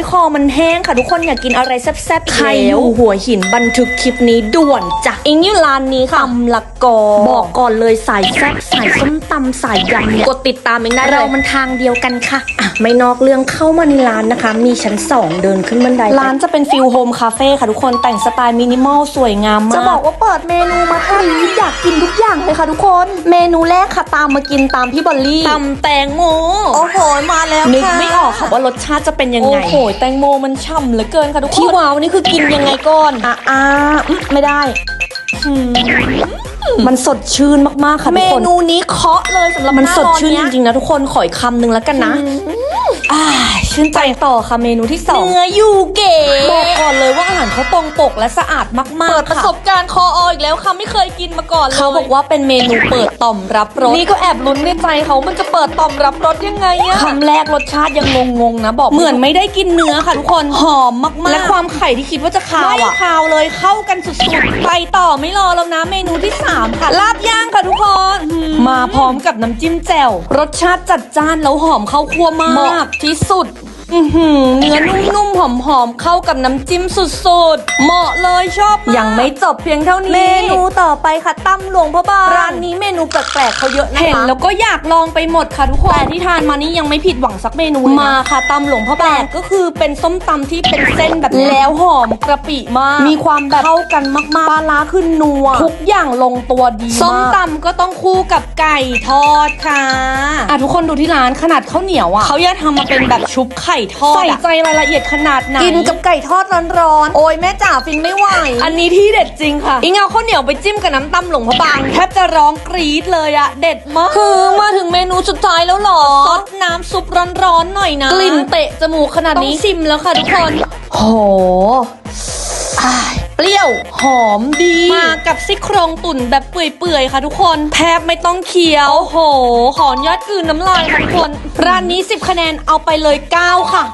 ยคอมันแห้งค่ะทุกคนอยากกินอะไรแซ่บๆอีกใครแล้วอยู่หัวหินบันทึกคลิปนี้ด่วนจ้ะอิงอยู่ร้านนี้ค่ะตำละกอบอกก่อนเลยสายแซ่บสายส้มตำสายยำเนี่ยกดติดตามเองได้เลเรายมันทางเดียวกันค่ะอะ ไม่นอกเรื่องเข้ามาในร้านนะคะ มีชั้นสองเดินขึ้นบันไดไปร้านจะเป็นฟิลโฮมคาเฟ่ค่ะทุกคนแต่งสไตล์มินิมอลสวยงามมากจะบอกว่าเปิดเมนูมาเท่านี้อยากกินทุกอย่างเลยค่ะทุกคน เมนูแรกค่ะตามมากินตามพี่บอลลี่ตำแตงโมโอ้โหมาแล้วนึกค่ะไม่ออกค่ะว่ารสชาติจะเป็นยังไงโอ้โหแตงโมมันฉ่ำเหลือเกินค่ะทุกคนที่ว้าวนี่คือกินยังไงก่อนอะอะอืมไม่ได้มันสดชื่นมากๆค่ะเมทุกคนนูนี้เคาะเลยสำหรับมันหาสดชื่นร้จเยริงๆนะทุกคนขออีกคำหนึ่งแล้วกันนะอ่าชื่นใจต่อค่ะเมนูที่สองเนื้อยูเกะบอกก่อนเลยว่าอาหาร เขาตรงปกและสะอาดมากๆเปิดประค่ะสบการณ์คอออีกแล้วค่ะไม่เคยกินมาก่อนเลยเขาบอกว่าเป็นเมนูเปิดต่อมรับรสนี่ก็แอบลุ้นในใจเขามันจะเปิดต่อมรับรสยังไงอะคำแรกรสชาติยังงงๆนะบอกเหมือนไม่ได้กินเนื้อค่ะทุกคนหอมมากๆ และความไข่ที่คิดว่าจะคาวไม่อะคาวเลยเข้ากันสุดไปต่อไม่รอแล้วนะเมนูที่ 3 ค่ะลาบย่างค่ะทุกคนๆมาพร้อมกับน้ำจิ้มแจ่วรสชาติจัดจ้านแล้วหอมเข้าคั่วมาเหมาะกที่สุด อื้อหือเนื้อนุ่มๆ หอมๆ เข้ากับน้ำจิ้มสุดๆ เหมาะเลยชอบมากยังไม่จบเพียงเท่านี้ เมนูต่อไปค่ะตำหลวงพระบางร้านนี้เมนูแปลกๆเขาเยอะนะคะเห็นแล้วก็อยากลองไปหมดค่ะทุกคน แต่ที่ทานมานี่ยังไม่ผิดหวังสักเมนูเลยนะมาค่ะตำหลวงพระบางก็คือเป็นส้มตำที่เป็นเส้นแบบนี้แล้วหอมกระปิมาก มีความแบบเข้ากันมากๆปลาร้าขึ้นนัวทุกอย่างลงตัวดีมากส้มตำก็ต้องคู่กับไก่ทอดค่ะอะทุกคนดูที่ร้านขนาดข้าวเหนียวอะเขาอยากทำมาเป็นแบบชุบไข่ทอดใส่อะใจรายละเอียดขนาดไหนกินกับไก่ทอดร้อนๆโอ้ยแม่จ๋าฟินไม่ไหวอันนี้ที่เด็ดจริงค่ะอิงเอาข้าวเหนียวไปจิ้มกับน้ำตำหลวงพระบางแทบจะร้องกรี๊ดเลยอะเด็ดมากคือมาถึงเมนูสุดท้ายแล้วเหรอซดน้ำซุปร้อนๆหน่อยนะกลิ่นเตะจมูกขนาดต้องนี้ชิมแล้วค่ะทุกคนโหอ้ายเปรี้ยว หอมดี มากับซี่โครงตุ๋นแบบเปื่อยๆ ค่ะทุกคน แทบไม่ต้องเคี้ยวโอ้โหขอนยอดกลืนน้ำลายค่ะทุกคน ร้านนี้ 10 คะแนนเอาไปเลย 9 ค่ะ